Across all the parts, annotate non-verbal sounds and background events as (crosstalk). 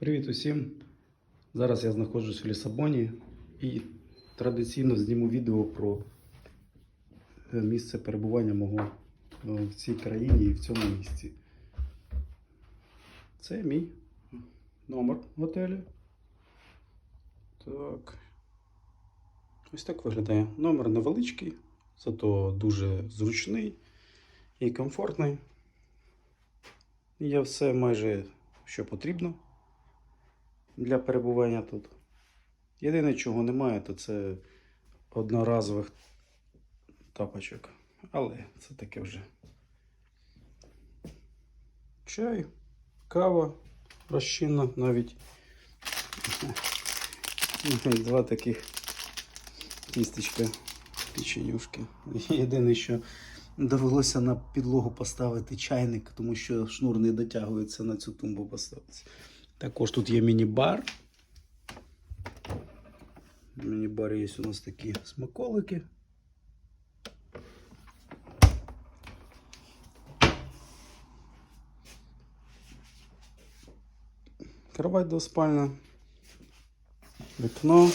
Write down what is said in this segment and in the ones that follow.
Привіт усім! Зараз я знаходжусь в Лісабоні і традиційно зніму відео про е, місце перебування мого е, в цій країні і в цьому місці. Це мій номер готелю. Так. Ось так виглядає. Номер невеличкий, зато дуже зручний і комфортний. Є все майже, що потрібно для перебування тут. Єдине, чого немає, то це одноразових тапочок. Але це таке вже. Чай, кава розчинна навіть. (laughs) Два таких тістечка печенюшки. Єдине, що довелося на підлогу поставити чайник, тому що шнур не дотягується на цю тумбу поставити. Також тут є міні-бар. В міні-барі є у нас такі смаколики. Кровать двоспальна. Вікно.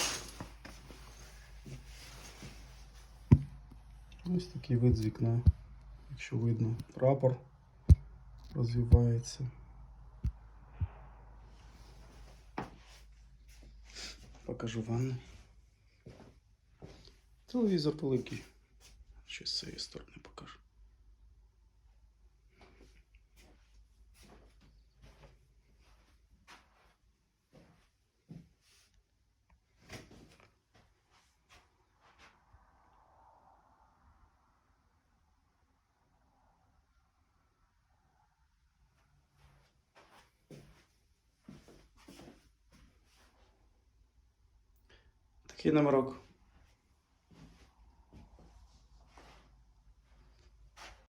Ось такий вид з вікна. Якщо видно, прапор розвивається. Покажу ванну. Телевізор великий. Ще з цієї сторони покажу. Такий номерок.